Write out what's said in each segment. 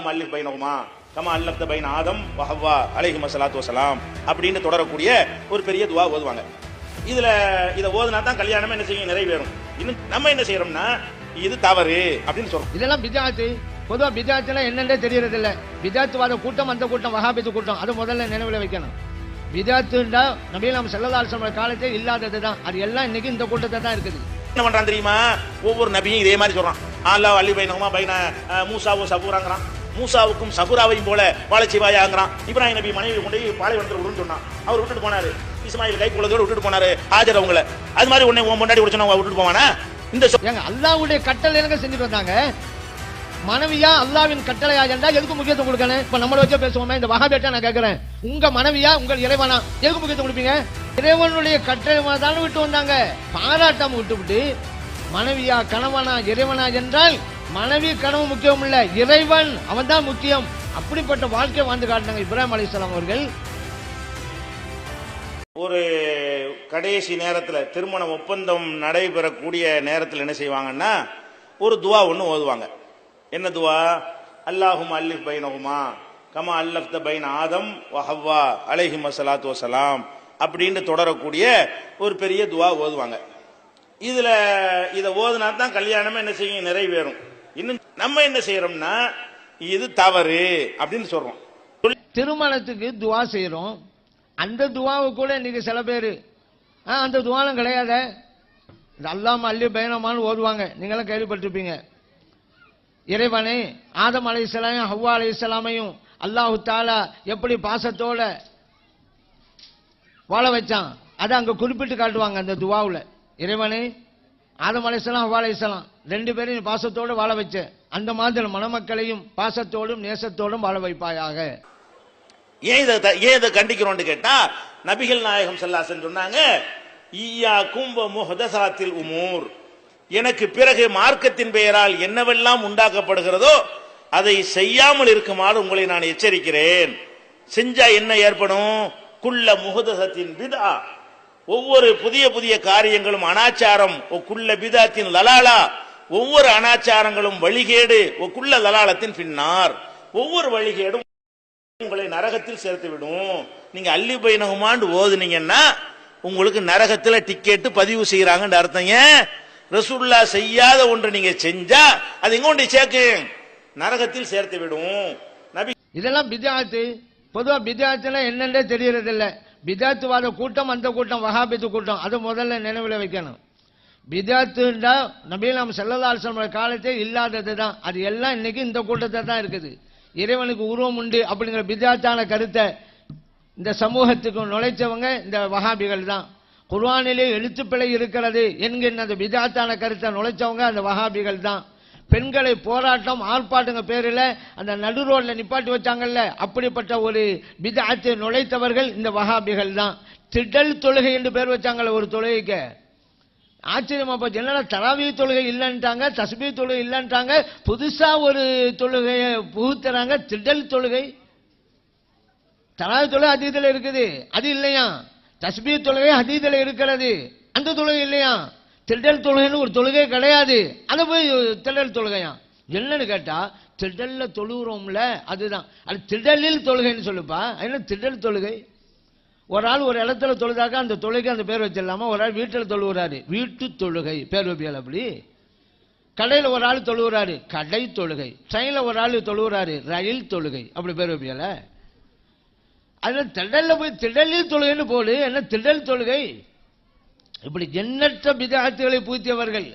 அல்லாஹும் அல்லிஃப் பைனஹுமா. கமா அல்லஃப்த பைன ஆதம் வஹவ்வா அலைஹி மஸலாத்து வஸலாம் அப்படின்னு தொடரக்கூடிய ஒரு பெரிய துவா ஓதுவாங்க. இதுல இதை ஓதுனா தான் கல்யாணமே என்ன செய்யும்? நிறைவேறும். இன்னும் நம்ம என்ன செய்யறோம்னா இது தவறு அப்படின்னு சொல்றோம். இதெல்லாம் பிஜாத்து. பொதுவா பிஜாத்துலாம் என்னன்னே தெரியறது இல்ல பிஜாத்துவாத கூட்டம் அந்த கூட்டம் வஹாபித்து கூட்டம். அது முதல்ல நினைவுல வைக்கணும். பிஜாத்துண்டா நபீலாம் செல்லதால் காலத்தே இல்லாதது தான். அது எல்லாம் இன்னைக்கு இந்த கூட்டத்தை தான் இருக்குது. என்ன பண்றான் தெரியுமா? ஒவ்வொரு நபியும் இதே மாதிரி சொல்றான். அல்லாஹ் அலி பைனஹுமா பைன அஹ், மூசாவும் சபூராங்கிறான் மூசாவுக்கும் சகுராவையும் போல வாழைச்சிவாயாங்கிறான் இப்ராஹிம் நபி மனைவி கொண்டு போய் பாலைவனத்தில் விடுன்னு சொன்னான். அவர் விட்டுட்டு போனாரு. இஸ்மாயில் கை குலத்தோடு விட்டுட்டு போனாரு. ஆஜர் அவங்கள. அது மாதிரி உன்னை உன் முன்னாடி விடுச்சோன்னா விட்டுட்டு போவானா? இந்த சொ- கட்டளை எனக்கு செஞ்சுட்டு வந்தாங்க? மனைவியா அல்லாவின் கட்டளையா என்றா எதுக்கு முக்கியத்துவம் கொடுக்கணும்? இப்ப நம்மள வச்சே பேசுவோமே? இந்த வகாபேட்டா நான் கேட்கிறேன் உங்க மனைவியா உங்கள் இறைவனா? எதுக்கு முக்கியத்துவம் கொடுப்பீங்க? இறைவனுடைய கட்டளை தானே விட்டு வந்தாங்க? பாராட்டாம விட்டு விட்டு மனைவியா கணவனா இறைவனா என்றால் மனைவி கனவு முக்கியம் இல்ல இறைவன் அவன் தான் முக்கியம். அப்படிப்பட்ட வாழ்க்கை வாழ்ந்து காட்டினாங்க இப்ராஹிம் அலிஸ்லாம் அவர்கள். ஒரு கடைசி நேரத்தில் திருமண ஒப்பந்தம் நடைபெறக்கூடிய நேரத்தில் என்ன செய்வாங்கன்னா ஒரு துவா ஒன்று ஓதுவாங்க. என்ன துவா? அல்லாஹும் அல்லிஃப் பைனஹுமா கமா அல்லஃப்த பைன் ஆதம் வஹவ்வா அலைஹி மஸலாத்து வசலாம் அப்படின்னு தொடரக்கூடிய ஒரு பெரிய துவா ஓதுவாங்க. இதில் இதை ஓதுனா தான் கல்யாணமே என்ன செய்யும்? நிறைவேறும். இன்னும் நம்ம என்ன செய்யறோம்னா இது தவறு அப்படின்னு சொல்றோம். திருமணத்துக்கு துவா செய்யறோம் அந்த துவாவை கூட இன்னைக்கு சில பேர் அந்த துவாலும் கிடையாத. அல்லாம அள்ளி பயணமான்னு ஓதுவாங்க நீங்களாம் கேள்விப்பட்டிருப்பீங்க. இறைவனை ஆதம் அலைஹிஸ்ஸலாமையும் ஹவ்வா அலைஹிஸ்ஸலாமையும் அல்லாஹு தாலா எப்படி பாசத்தோட வாழ வச்சான்? அதை அங்கே குறிப்பிட்டு காட்டுவாங்க அந்த துவாவில். இறைவனை ஆதம் அலைசலாம் ஹவ்வா அலைஹிஸ்ஸலாம் ரெண்டு பேரையும் பாசத்தோடு வாழ வச்ச அந்த மாதிரி மணமக்களையும் பாசத்தோடும் நேசத்தோடும் வாழ வைப்பாயாக. ஏன் இதை த- ஏன் இதை கண்டிக்கிறோம்னு கேட்டா நபிகள் நாயகம் ஸல்லல்லாஹு சொன்னாங்க ஈயா கும்ப முஹதசாத்தில் உமூர். எனக்கு பிறகு மார்க்கத்தின் பெயரால் என்னவெல்லாம் உண்டாக்கப்படுகிறதோ அதை செய்யாமல் இருக்குமாறு உங்களை நான் எச்சரிக்கிறேன். செஞ்சா என்ன ஏற்படும்? குள்ள முகதசத்தின் பிதா. ஒவ்வொரு புதிய புதிய காரியங்களும் அனாச்சாரம். குள்ள பிதாத்தின் லலாலா. ஒவ்வொரு அனாச்சாரங்களும் வழிகேடு. குள்ள லலாலத்தின் பின்னார். ஒவ்வொரு வழிகேடும் உங்களை நரகத்தில் சேர்த்து விடும் நீங்க அள்ளி பைனகுமாண்டு ஓதுனீங்கன்னா உங்களுக்கு நரகத்துல டிக்கெட் பதிவு செய்யறாங்கன்னு அர்த்தங்க ரசுல்லா செய்யாத ஒன்று நீங்க செஞ்சா அது எங்க கொண்டு சேர்க்கு? நரகத்தில் சேர்த்து விடும் நபி இதெல்லாம் பிதாத்து. பொதுவா பிதாத்துல என்னன்னே தெரியறது இல்லை பிதாத்துவாத கூட்டம் அந்த கூட்டம் வஹாபித்து கூட்டம் அது முதல்ல நினைவில் வைக்கணும். பிதாத்துண்டா நபீலாம் செல்லதால் காலத்தே இல்லாதது தான். அது எல்லாம் இன்னைக்கு இந்த கூட்டத்தை தான் இருக்குது. இறைவனுக்கு உருவம் உண்டு அப்படிங்கிற பிதாத்தான கருத்தை இந்த சமூகத்துக்கு நுழைச்சவங்க இந்த வஹாபிகள் தான். குர்வானிலே எழுத்துப்பிழை இருக்கிறது என்கின்ற அந்த பிதாத்தான கருத்தை நுழைச்சவங்க அந்த வஹாபிகள் தான். பெண்களை போராட்டம் ஆர்ப்பாட்டங்க பேரில் அந்த நடு ரோட்டில் நிப்பாட்டி வச்சாங்கல்ல அப்படிப்பட்ட ஒரு பிதாத்தை நுழைத்தவர்கள் இந்த வகாபிகள் தான். திடல் தொழுகை என்று பேர் வச்சாங்கல்ல ஒரு தொழுகைக்கு. ஆச்சரியமா போச்சு. என்னடா தராவி தொழுகை இல்லைன்ட்டாங்க தஸ்பீ தொழுகை இல்லைன்ட்டாங்க புதுசா ஒரு தொழுகையை புகுத்துறாங்க திடல் தொழுகை. தராவி தொழுகை அதீதில் இருக்குது. அது இல்லையா? தஸ்பீ தொழுகை அதீதில் இருக்கிறது. அந்த தொழுகை இல்லையா? திடல் தொழுகைன்னு ஒரு தொழுகை கிடையாது. அதை போய் திடல் தொழுகையா என்னன்னு கேட்டால் திடல்ல தொழுகிறோம்ல அதுதான். அது திடலில் தொழுகைன்னு சொல்லுப்பா. என்ன திடல் தொழுகை? ஒரு ஆள் ஒரு இடத்துல தொழுதாக்கா அந்த தொழுகை அந்த பேர் வச்சிடலாமா? ஒரு ஆள் வீட்டில் தொழுகிறாரு வீட்டு தொழுகை. பேர் வைப்பியல் அப்படி. கடையில் ஒரு ஆள் தொழுகிறாரு கடை தொழுகை. ட்ரெயினில் ஒரு ஆள் தொழுகிறாரு ரயில் தொழுகை. அப்படி பேர் வைப்பியல. அது திடலில் போய் திடலில் தொழுகைன்னு போடு. என்ன திடல் தொழுகை? இப்படி எண்ணற்ற பிதாத்துகளை பூத்தியவர்கள்.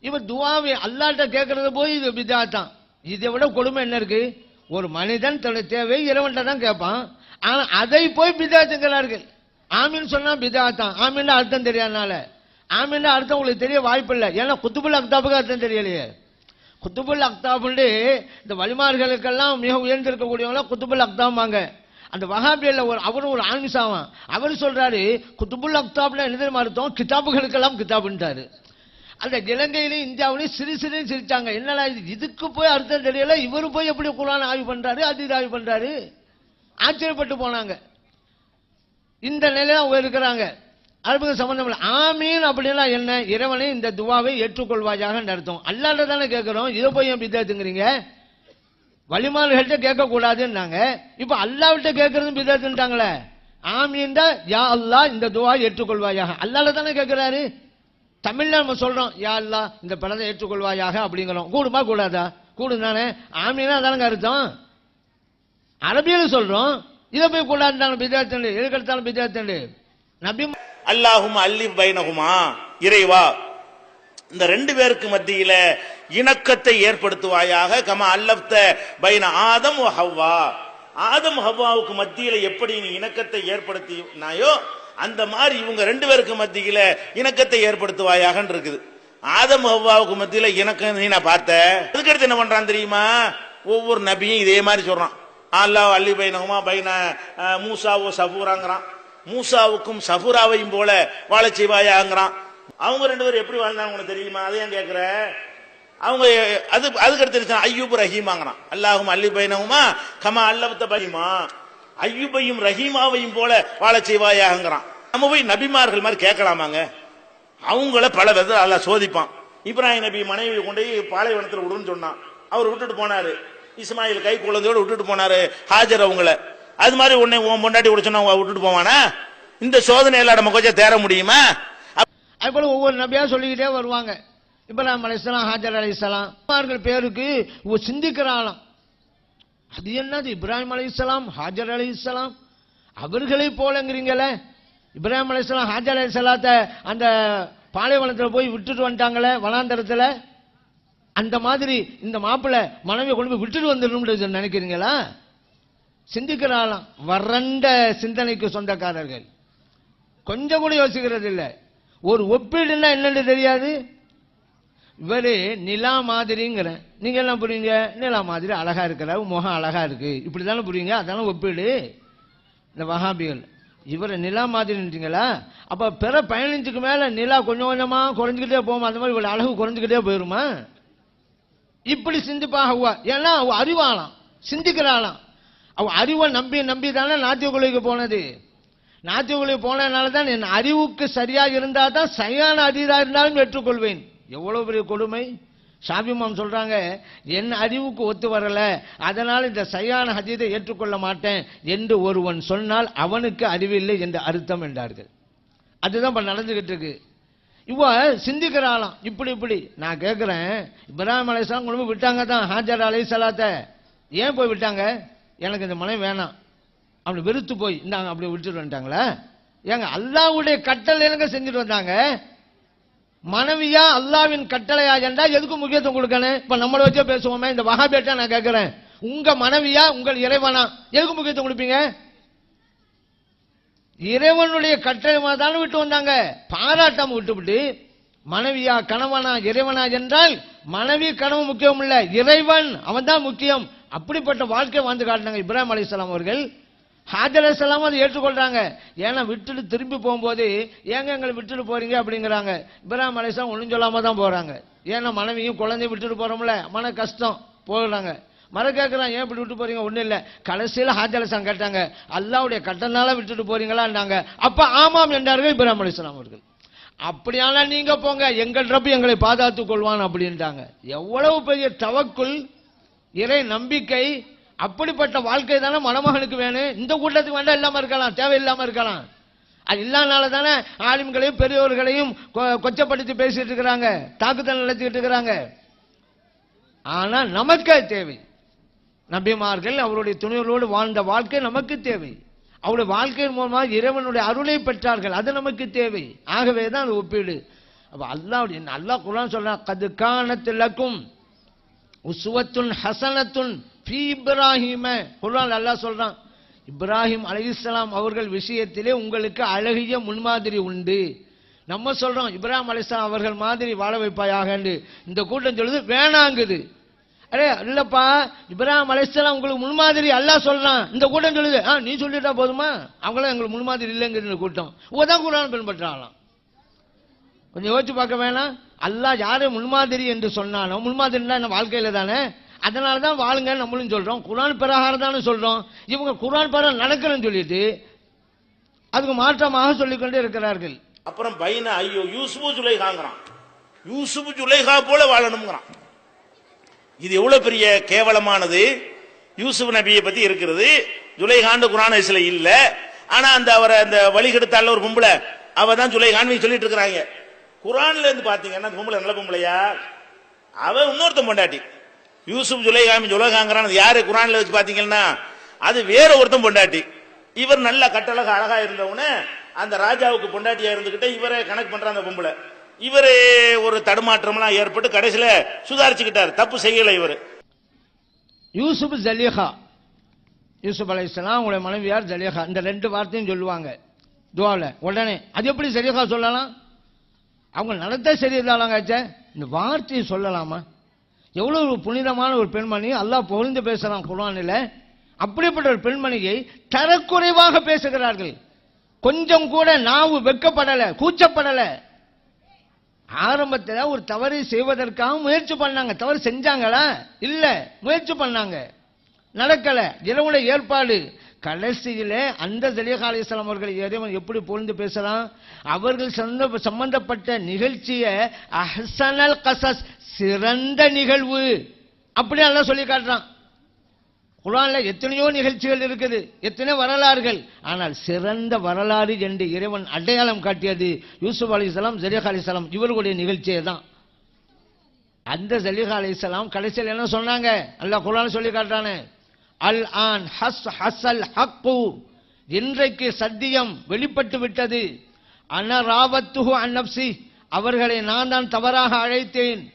இவர் துவாவை அல்லாட்ட கேட்கறது போய் இது பிதாத்தான். இதை விட கொடுமை என்ன இருக்கு? ஒரு மனிதன் தன்னுடைய தேவை இறைவன்ட்ட தான் கேட்பான். ஆனால் அதை போய் பிதாத்துங்கிறார்கள். ஆமின்னு சொன்னால் பிதாத்தான். ஆமின்னு அர்த்தம் தெரியாதனால. ஆமின்னு அர்த்தம் உங்களுக்கு தெரிய வாய்ப்பில்லை. ஏன்னா குத்துபுல் அக்தாபுக்கு அர்த்தம் தெரியலையே. குத்துபுல் அக்தாபுண்டு இந்த வழிமார்களுக்கெல்லாம் மிக உயர்ந்திருக்கக்கூடியவங்களாம் குத்துபுல் அக்தாம்பாங்க. அந்த வகாபியில் ஒரு அவரும் ஒரு ஆன்மிசாவான் அவர் சொல்கிறாரு குத்துபுல் அக்தாப்ல என்ன தெரியுமா அர்த்தம் கிதாபுகளுக்கெல்லாம் கிதாபுன்றாரு அந்த இலங்கையிலையும் இந்தியாவிலையும் சிறு சிறுன்னு சிரிச்சாங்க. என்னடா இது? இதுக்கு போய் அர்த்தம் தெரியல. இவரு போய் எப்படி குரான் ஆய்வு பண்ணுறாரு அது இது ஆய்வு பண்ணுறாரு ஆச்சரியப்பட்டு போனாங்க. இந்த நிலையில அவங்க இருக்கிறாங்க. அரபுக்கு சம்பந்தம் இல்லை. ஆமீன் அப்படின்னா என்ன? இறைவனை இந்த துவாவை ஏற்றுக்கொள்வாயாக நடத்தும் அல்லாண்ட தானே கேட்குறோம் இதை போய் எப்படி தேத்துங்கிறீங்க? வழிமாறுகிட்ட கேட்கக்கூடாதுன்னாங்க. இப்போ இப்ப அல்லாவிட்ட கேட்கறதும் பிதாத்துட்டாங்களே தான். யா அல்லாஹ் இந்த துவா ஏற்றுக்கொள்வாயாக. அல்லால தானே கேட்கிறாரு? தமிழ்ல நம்ம சொல்றோம் யா அல்லாஹ் இந்த படத்தை ஏற்றுக்கொள்வாயாக அப்படிங்கிறோம். கூடுமா கூடாதா? கூடும் தானே. ஆமீனா தானே அர்த்தம்? அரபியில் சொல்றோம் இதை போய் கூடாதுட்டாங்க பிதாத்தண்டு. எதுக்கெடுத்தாலும் பிதாத்தண்டு. நபி அல்லாஹும் அல்லி பைனகுமா இறைவா இந்த ரெண்டு பேருக்கு மத்தியில இணக்கத்தை ஏற்படுத்துவாயாக கம அல்லப்த பைன ஆதம் ஹவ்வா. ஆதம் ஹவ்வாவுக்கு மத்தியில எப்படி நீ இணக்கத்தை ஏற்படுத்தினாயோ அந்த மாதிரி இவங்க ரெண்டு பேருக்கு மத்தியில இணக்கத்தை ஏற்படுத்துவாயாக இருக்குது. ஆதம் ஹவ்வாவுக்கு மத்தியில இணக்கம் நீ நான் பார்த்த. அதுக்கடுத்து என்ன பண்றான் தெரியுமா? ஒவ்வொரு நபியும் இதே மாதிரி சொல்றான். அல்லாஹ் அல்லி பைனகுமா பைன மூசாவோ சபூராங்கிறான் மூசாவுக்கும் சஃபுராவையும் போல வாழச் செய்வாயாங்கிறான். அவங்க ரெண்டு பேரும் எப்படி வாழ்ந்தாங்க உனக்கு தெரியுமா? அதையும் கேட்கிற அவங்க அது அதுக்கு அடுத்து ஐயூப் ரஹீமாங்கிறான். அல்லாஹும் அல்லி பைனவுமா கமா அல்லவத்த பஹீமா ஐயூபையும் ரஹீமாவையும் போல வாழ செய்வாயாங்கிறான். நம்ம போய் நபிமார்கள் மாதிரி கேட்கலாமாங்க? அவங்கள பல விதத்தில் அல்ல சோதிப்பான். இப்ராஹிம் நபி மனைவி கொண்டு போய் பாலைவனத்தில் விடுன்னு சொன்னான். அவர் விட்டுட்டு போனாரு. இஸ்மாயில் கை குழந்தையோடு விட்டுட்டு போனாரு ஹாஜர் அவங்கள. அது மாதிரி உன்னை உன் பொண்டாட்டி விட விட்டுட்டு போவானா? இந்த சோதனையில நம்ம கொஞ்சம் தேர முடியுமா? அது போல ஒவ்வொரு நபியா சொல்லிக்கிட்டே வருவாங்க. இப்ராஹிம் அலிஸ்லாம் ஹாஜர் அலிஸ்லாம் அவர்கள் பேருக்கு சிந்திக்கிறாளாம் சிந்திக்கிற ஆளாம். அது என்னது? இப்ராஹிம் அலிஸ்லாம் ஹாஜர் அலிஸ்லாம் அவர்களை போலங்கிறீங்களே. இப்ராஹிம் அலிஸ்லாம் ஹாஜர் அலிஸ்லாத்தை அந்த பாலைவனத்தில் போய் விட்டுட்டு வந்துட்டாங்களே வனாந்தரத்தில்? அந்த மாதிரி இந்த மாப்பிள்ளை மனைவியை கொண்டு போய் விட்டுட்டு வந்துடணும்னு நினைக்கிறீங்களா? சிந்திக்கிற ஆளாம். வறண்ட சிந்தனைக்கு சொந்தக்காரர்கள். கொஞ்சம் கூட யோசிக்கிறது இல்லை ஒரு ஒப்பீடுன்னா என்னன்னு தெரியாது. இவரு நிலா மாதிரிங்கிற நீங்க என்ன புரியுங்க? நிலா மாதிரி அழகா இருக்கிற முகம் அழகா இருக்கு. இப்படி தானே புரியுங்க? அதான ஒப்பீடு. இந்த வகாபிகள் இவரை நிலா மாதிரின்றீங்களா? அப்ப பிற பதினஞ்சுக்கு மேல நிலா கொஞ்சம் கொஞ்சமா குறைஞ்சுக்கிட்டே போகும்? அந்த மாதிரி இவ்வளவு அழகு குறைஞ்சுக்கிட்டே போயிருமா? இப்படி சிந்திப்பாக ஹவ்வா ஏன்னா அவ அறிவாளாம். சிந்திக்கிறாளாம். அவ அறிவை நம்பி நம்பி தானே நாத்திய போனது. நாத்திய போனதுனால தான் என் அறிவுக்கு சரியாக இருந்தால் தான் சரியான அறிவாக இருந்தாலும் ஏற்றுக்கொள்வேன். எவ்வளவு பெரிய கொடுமை? ஷாபிமாம் சொல்றாங்க என் அறிவுக்கு ஒத்து வரல அதனால் இந்த சரியான ஹதீதை ஏற்றுக்கொள்ள மாட்டேன் என்று ஒருவன் சொன்னால் அவனுக்கு அறிவில்லை என்று அர்த்தம் என்றார்கள். அதுதான் இப்ப நடந்துகிட்டு இருக்கு. இவ சிந்திக்கிறாளாம் இப்படி இப்படி. நான் கேட்குறேன் இப்ராஹிம் அலைஹிஸ்ஸலாம் கொண்டு போய் விட்டாங்க தான் ஹாஜர் அலைஹிஸ்ஸலாத்தை ஏன் போய் விட்டாங்க? எனக்கு இந்த மனை வேணாம். அப்படி வெறுத்து போய் இந்தாங்க அப்படி விட்டுட்டு வந்துட்டாங்களே. ஏங்க அல்லாஹ்வுடைய கட்டளை எனக்கு செஞ்சுட்டு வந்தாங்க? மனைவியா அல்லாவின் கட்டளையா என்றால் எதுக்கு முக்கியத்துவம் கொடுக்கணும்? இப்ப நம்மளை வச்சே பேசுவோமே இந்த வகாபேட்டா நான் கேட்கிறேன். உங்க மனைவியா உங்கள் இறைவனா? எதுக்கு முக்கியத்துவம் கொடுப்பீங்க? இறைவனுடைய கட்டளை தானே விட்டு வந்தாங்க. பாராட்டம் விட்டுவிட்டு மனைவியா கணவனா இறைவனா என்றால் மனைவி கணவன் முக்கியம் இல்ல இறைவன் அவன் தான் முக்கியம். அப்படிப்பட்ட வாழ்க்கை வாழ்ந்து காட்டினாங்க இப்ராஹிம் அலிஸ்லாம் அவர்கள். ஹாஜர் அலைஹிஸ்ஸலாம் அதை ஏற்றுக்கொள்றாங்க. ஏன்னா விட்டுட்டு திரும்பி போகும்போது ஏங்க எங்களை விட்டுட்டு போறீங்க? அப்படிங்கிறாங்க. இப்ராஹிம் அலைஹிஸ்ஸலாம் ஒன்றும் சொல்லாமல் தான் போகிறாங்க ஏன்னா மனைவியும் குழந்தையும் விட்டுட்டு போகிறோம்ல மன கஷ்டம் போகிறாங்க. மர கேட்குறான் ஏன் இப்படி விட்டு போறீங்க? ஒன்றும் இல்லை. கடைசியில் ஹாஜலசான் கேட்டாங்க அல்லாவுடைய கட்டனால விட்டுட்டு போறீங்களான்னாங்க. அப்போ ஆமாம் என்றார்கள் இப்ராஹிம் அலிஸ்லாம் அவர்கள். அப்படியானா நீங்க போங்க எங்கள் ரப்பு எங்களை பாதுகாத்துக் கொள்வான் அப்படின்ட்டாங்க. எவ்வளவு பெரிய தவக்குள் இறை நம்பிக்கை அப்படிப்பட்ட வாழ்க்கை தானே மணமகனுக்கு வேணும்? இந்த கூட்டத்துக்கு வேண்டாம் இல்லாமல் இருக்கலாம் தேவையில்லாமல் இருக்கலாம். அது இல்லாதனால தானே ஆளும்களையும் பெரியவர்களையும் கொ- கொச்சப்படுத்தி பேசிட்டு இருக்கிறாங்க தாக்குதல் நடத்திட்டு இருக்கிறாங்க. ஆனால் நமக்கே தேவை. நபிமார்கள் அவருடைய துணைகளோடு வாழ்ந்த வாழ்க்கை நமக்கு தேவை. அவருடைய வாழ்க்கையின் மூலமாக இறைவனுடைய அருளை பெற்றார்கள் அது நமக்கு தேவை. ஆகவே தான் அது ஒப்பீடு. அப்போ அல்லாவுடைய நல்லா குரான் சொல்கிறான் கது காணத்திலக்கும் ஹசனத்துன் பி இப்ராஹிம குரான் நல்லா சொல்றான். இப்ராஹிம் அலிஸ்லாம் அவர்கள் விஷயத்திலே உங்களுக்கு அழகிய முன்மாதிரி உண்டு. நம்ம சொல்றோம் இப்ராஹிம் அலிஸ்லாம் அவர்கள் மாதிரி வாழ வைப்பாயாக இந்த கூட்டம் சொல்லுது வேணாங்குது. அரே இல்லப்பா இப்ராஹிம் அலிஸ்லாம் உங்களுக்கு முன்மாதிரி அல்லா சொல்றான். இந்த கூட்டம் சொல்லுது ஆ நீ சொல்லிட்டா போதுமா? அவங்களும் எங்களுக்கு முன்மாதிரி இல்லைங்கிற இந்த கூட்டம். உதான் குரான் பின்பற்றாலாம் கொஞ்சம் யோசிச்சு பார்க்க வேணாம். அல்லாஹ் யாரை முன்மாதிரி என்று சொன்னாலும் முன்மாதிரினா என்ன வாழ்க்கையில தானே? அதனால தான் வாழுங்க நம்மளும் சொல்கிறோம் குரான் பிரகாரம் தானே சொல்கிறோம் இவங்க குரான் பிரகாரம் நடக்கிறேன்னு சொல்லிட்டு அதுக்கு மாற்றமாக சொல்லிக்கொண்டே இருக்கிறார்கள். அப்புறம் பைன ஐயோ யூசுபு ஜுலைஹாங்கிறான் யூசுபு ஜுலைஹா போல வாழணுங்கிறான் இது எவ்வளவு பெரிய கேவலமானது? யூசுப் நபியை பத்தி இருக்கிறது. ஜுலைஹான்னு குரான் ஹதீஸ்ல இல்ல. ஆனா அந்த அவரை அந்த வழிகெடுத்தால ஒரு பொம்பளை. அவ தான் ஜுலைஹான்னு சொல்லிட்டு இருக்கிறாங்க. குரான்ல இருந்து பாத்தீங்கன்னா பொம்பளை நல்ல பொம்பளையா? அவ இன்னொருத்தன் பொண்டாட்டி. யூசுப் ஜுலைகாமி ஜுலகாங்கிறான். அது யாரு? குரான்ல வச்சு பாத்தீங்கன்னா அது வேற ஒருத்தன் பொண்டாட்டி. இவர் நல்ல கட்டழக அழகா இருந்தவன அந்த ராஜாவுக்கு பொண்டாட்டியா இருந்துகிட்டே இவரே கணக்கு பண்ற அந்த பொம்பளை. இவரே ஒரு தடுமாற்றம்லாம் ஏற்பட்டு கடைசியில சுதாரிச்சுக்கிட்டார். தப்பு செய்யல இவர். யூசுப் ஜலிஹா யூசுப் அலைஹிஸ்ஸலாம் உங்களுடைய மனைவியார் ஜலிஹா இந்த ரெண்டு வார்த்தையும் சொல்லுவாங்க. துவாவில் உடனே அது எப்படி ஜலிஹா சொல்லலாம்? அவங்க நடத்த சரியில்லாதாங்காச்சே இந்த வார்த்தையை சொல்லலாமா? எவ்வளோ ஒரு புனிதமான ஒரு பெண்மணி அல்லாஹ் புகழ்ந்து பேசுகிறான் குரானில் அப்படிப்பட்ட ஒரு பெண்மணியை தரக்குறைவாக பேசுகிறார்கள். கொஞ்சம் கூட நாவு வெக்கப்படலை கூச்சப்படலை. ஆரம்பத்தில் ஒரு தவறு செய்வதற்காக முயற்சி பண்ணாங்க. தவறு செஞ்சாங்களா? இல்லை முயற்சி பண்ணாங்க. நடக்கலை. இரவுல ஏற்பாடு. கடைசியில் அந்த ஜலிஹா அலிஸ்லாம் அவர்கள் இறைவன் எப்படி புரிந்து பேசலாம்? அவர்கள் சந்த சம்பந்தப்பட்ட நிகழ்ச்சியை அஹசனல் கசஸ் சிறந்த நிகழ்வு அப்படி எல்லாம் சொல்லி காட்டுறான். குரான்ல எத்தனையோ நிகழ்ச்சிகள் இருக்குது. எத்தனையோ வரலாறுகள். ஆனால் சிறந்த வரலாறு என்று இறைவன் அடையாளம் காட்டியது யூசுப் அலிஸ்லாம் ஜலிஹா அலிஸ்லாம் இவர்களுடைய நிகழ்ச்சியை தான். அந்த ஜலிஹா அலிஸ்லாம் கடைசியில் என்ன சொன்னாங்க? அல்ல குரான் சொல்லி காட்டுறானே. அல் ஆன் ஹஸ் ஹசல் ஹக்கு. இன்றைக்கு சத்தியம் வெளிப்பட்டு விட்டது. அன ராவத்துஹு அன் அவர்களை நான் தான் தவறாக அழைத்தேன்.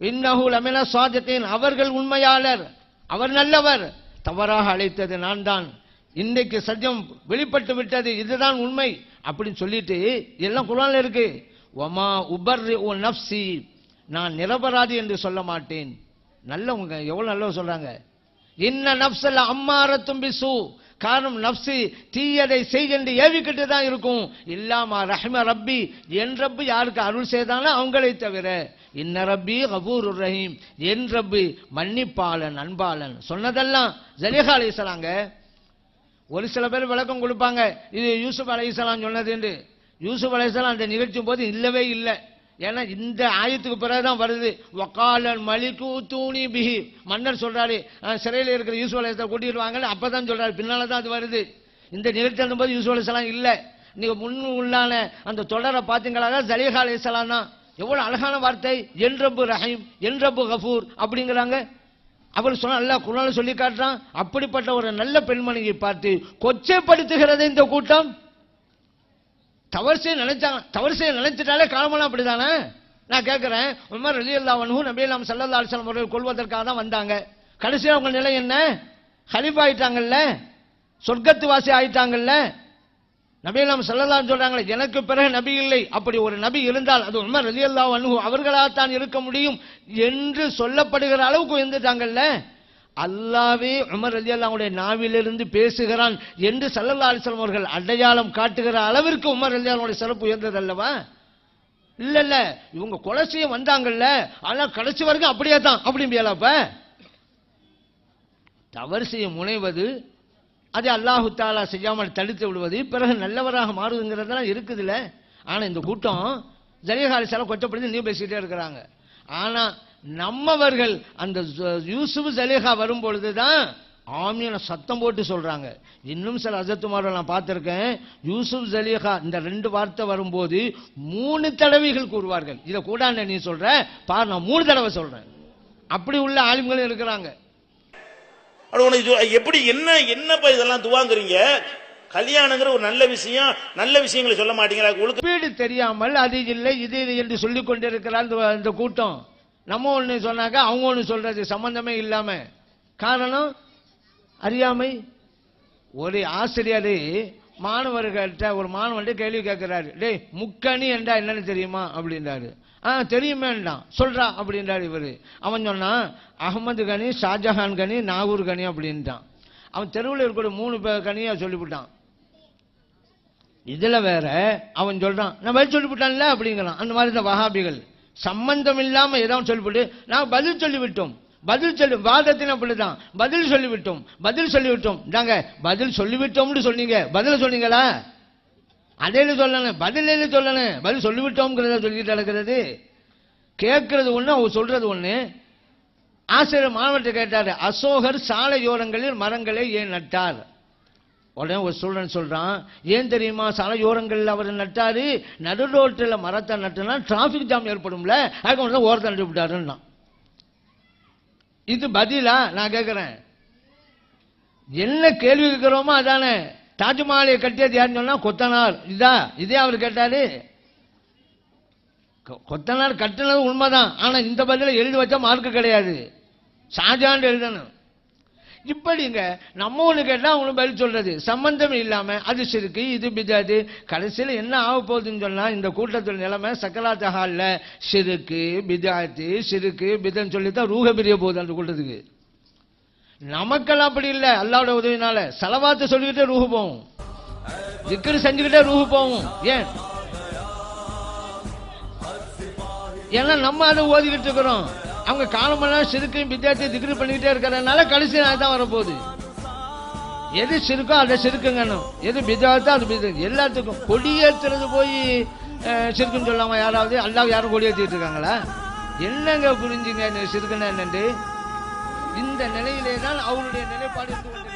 இன்னஹு லமின சாதித்தேன் அவர்கள் உண்மையாளர். அவர் நல்லவர். தவறாக அழைத்தது நான் தான். இன்றைக்கு சத்தியம் வெளிப்பட்டு விட்டது. இதுதான் உண்மை. அப்படின்னு சொல்லிட்டு எல்லாம் குரான் இருக்கு. ஒமா உபர் ஓ நப்சி. நான் நிரபராதி என்று சொல்ல மாட்டேன். நல்லவங்க எவ்வளோ நல்லவங்க சொல்கிறாங்க இன்ன நப்சல அம்மாரத்தும் பிசு. காரணம் நப்சு தீயதை செய்கின்ற ஏவிக்கிட்டு தான் இருக்கும். இல்லாமா ரஹ்ம ரப்பி என் ரப்பு யாருக்கு அருள் செய்தானோ அவங்களை தவிர. இன்ன ரப்பி கபூர் ரஹீம் என் ரப்பு மன்னிப்பாளன் அன்பாளன். சொன்னதெல்லாம் ஜலிஹா அலிசலாங்க ஒரு சில பேர் விளக்கம் கொடுப்பாங்க. இது யூசுப் அலைஹிஸ்ஸலாம் சொன்னது என்று. யூசுப் அலைஹிஸ்ஸலாம் அந்த நிகழ்ச்சி போது இல்லவே இல்லை. ஏன்னா இந்த ஆயத்துக்கு பிறகுதான் வருது. ஒக்காலன் மலிக்கு தூணி பிஹி. மன்னர் சொல்றாரு சிறையில் இருக்கிற யூசுப் அலைஹிஸ்ஸலாம் கூட்டிட்டு வாங்கன்னு அப்பதான் சொல்றாரு. பின்னால தான் அது வருது. இந்த நிகழ்ச்சி போது யூசுப் இல்லை. நீங்க முன் உள்ளான அந்த தொடரை பார்த்தீங்களா ஜலீஹா அலைஹிஸ்ஸலாம் தான். எவ்வளவு அழகான வார்த்தை. என் ரப்பு ரஹீம் என் ரப்பு கஃபூர் அப்படிங்கிறாங்க. அவர் சொன்ன நல்லா குரான் சொல்லி காட்டுறான். அப்படிப்பட்ட ஒரு நல்ல பெண்மணியை பார்த்து கொச்சைப்படுத்துகிறது இந்த கூட்டம். தவறு செய்ய நினைச்சாங்க தவறு செய்ய நினைச்சிட்டாலே காலமெல்லாம் அப்படிதானே? நான் கேட்கிறேன் உமர் ரலி அல்லாவனும் நபி எல்லாம் சல்லா அலிஸ்லாம் அவர்கள் கொள்வதற்காக தான் வந்தாங்க. கடைசியாக அவங்க நிலை என்ன? ஹலிஃப் ஆயிட்டாங்கல்ல? சொர்க்கத்து வாசி ஆயிட்டாங்கல்ல நபி நபியெல்லாம் சல்லல்லான்னு சொல்றாங்களே எனக்கு பிறகு நபி இல்லை. அப்படி ஒரு நபி இருந்தால் அது உமர் ரலி அல்லாஹ் அன்ஹு அவர்களாகத்தான் இருக்க முடியும் என்று சொல்லப்படுகிற அளவுக்கு இருந்துட்டாங்கல்ல அல்லாவே உமர் அலி அல்லாவுடைய நாவிலிருந்து பேசுகிறான் என்று சல்லல்லா அலிஸ்லாம் அவர்கள் அடையாளம் காட்டுகிற அளவிற்கு உமர் அலி அல்லாவுடைய சிறப்பு உயர்ந்தது அல்லவா இல்ல இல்ல இவங்க கொலை வந்தாங்கல்ல. ஆனா கடைசி வரைக்கும் அப்படியே தான் அப்படிம்பியலப்ப தவறு செய்ய முனைவது அதை அல்லாஹு தாலா செய்யாமல் தடுத்து விடுவது பிறகு நல்லவராக மாறுதுங்கிறதெல்லாம் இருக்குதுல்ல. ஆனா இந்த கூட்டம் ஜலிஹாலி சில கொச்சப்படுத்தி நீ பேசிக்கிட்டே இருக்கிறாங்க. ஆனா நம்மவர்கள் அந்த யூசுப் ஜலிஹா வரும் பொழுதுதான் ஆமியான சத்தம் போட்டு சொல்றாங்க. இன்னும் சில அசத்துமாரை நான் பார்த்திருக்கேன். யூசுப் ஜலிஹா இந்த ரெண்டு வார்த்தை வரும்போது மூணு தடவைகள் கூறுவார்கள். இதை கூட நீ சொல்ற? பார் நான் மூணு தடவை சொல்றேன். அப்படி உள்ள ஆளுங்களும் இருக்கிறாங்க. எப்படி என்ன என்னப்பா இதெல்லாம் துவாங்குறீங்க? கல்யாணங்கிற ஒரு நல்ல விஷயம் நல்ல விஷயங்களை சொல்ல மாட்டீங்களா? ஒழுக்க வீடு தெரியாமல் அது இல்லை இது என்று சொல்லிக் கொண்டிருக்கிறார் இந்த கூட்டம். நம்ம ஒன்று சொன்னாக்கா அவங்க ஒன்று சொல்றது சம்பந்தமே இல்லாமல் காரணம் அறியாமை. ஒரு ஆசிரியர் மாணவர்கள்ட்ட ஒரு மாணவன்ட்ட கேள்வி கேட்கிறாரு டேய் முக்கணி என்றா என்னன்னு தெரியுமா? அப்படின்றாரு. ஆ தெரியுமேன்டான் சொல்றா அப்படின்றாரு இவர். அவன் சொன்னான் அகமது கனி ஷாஜஹான் கனி நாகூர் கனி அப்படின்ட்டான். அவன் தெருவில் இருக்கிற மூணு பேர் கனியாக சொல்லிவிட்டான். இதில் வேற அவன் சொல்கிறான் நான் பதில் சொல்லிவிட்டான்ல அப்படிங்கிறான். அந்த மாதிரி இந்த வஹாபிகள். சம்பந்தம் இல்லாம ஏதாவது சொல்லிவிட்டு நான் பதில் சொல்லிவிட்டோம். பதில் சொல்லி வாதத்தின் அப்படிதான் பதில் சொல்லிவிட்டோம். பதில் சொல்லிவிட்டோம். இந்தாங்க பதில் சொல்லிவிட்டோம்னு சொன்னீங்க. பதில் சொன்னீங்களா? அதையில சொல்லணும். பதில் சொல்லணும். பதில் சொல்லிவிட்டோம்ங்கிறத சொல்லிட்டு நடக்கிறது. கேட்கறது ஒண்ணு அவர் சொல்றது ஒண்ணு. ஆசிரியர் மாணவர்கிட்ட கேட்டார் அசோகர் சாலையோரங்களில் மரங்களை ஏன் நட்டார்? உடனே ஒரு ஸ்டூடெண்ட் சொல்கிறான் ஏன் தெரியுமா? சாலையோரங்களில் அவர் நட்டார் நடு ரோட்டில் மரத்தை நட்டுனா டிராஃபிக் ஜாம் ஏற்படும்ல அதுக்கு வந்து ஓரத்தை நட்டு விட்டாருன்னா. இது பதிலா? நான் கேட்குறேன் என்ன கேள்வி கேட்குறோமோ அதானே. தாஜ்மஹாலை கட்டியது யாருன்னு சொன்னால் கொத்தனார். இதா? இதே அவர் கேட்டார். கொ- கொத்தனார் கட்டினது உண்மைதான். ஆனால் இந்த பதிலை எழுதி வச்சா மார்க்கு கிடையாது. ஷாஜான் எழுதணும். இப்படிங்க நம்ம கேட்டால் கேட்டா அவங்களும் பதில் சொல்றது. சம்பந்தம் இல்லாமல் அது சிறுக்கு இது பிஜாது கடைசியில் என்ன ஆக போகுதுன்னு சொன்னால் இந்த கூட்டத்தில் நிலைமை சக்கராத்த ஹால்ல சிறுக்கு பிஜாத்து சிறுக்கு பிதன்னு சொல்லி தான் ரூக பிரிய போகுது அந்த கூட்டத்துக்கு. நமக்கெல்லாம் அப்படி இல்லை அல்லாவோட உதவினால. செலவாத்து சொல்லிக்கிட்டே ரூஹு போகும் திக்கரு செஞ்சுக்கிட்டே ரூஹு போகும் ஏன்? ஏன்னா நம்ம அதை ஓதிக்கிட்டு இருக்கிறோம். அவங்க காலமெல்லாம் சிறுக்கையும் வித்தியார்த்தி திக்ரி பண்ணிக்கிட்டே இருக்கிறதுனால கடைசி நாள் தான் வரப்போகுது. எது சிறுக்கோ அதை சிறுக்குங்கணும். எது பிதாத்தோ அது பிதா எல்லாத்துக்கும் கொடியேற்றுறது போய் சிறுக்குன்னு சொல்லாம யாராவது அல்லாஹ் யாரும் கொடியேற்றிட்டு இருக்காங்களா? என்னங்க புரிஞ்சுங்க சிறுக்குன்னு என்னண்டு? இந்த நிலையிலே தான் அவருடைய நிலைப்பாடு இருந்து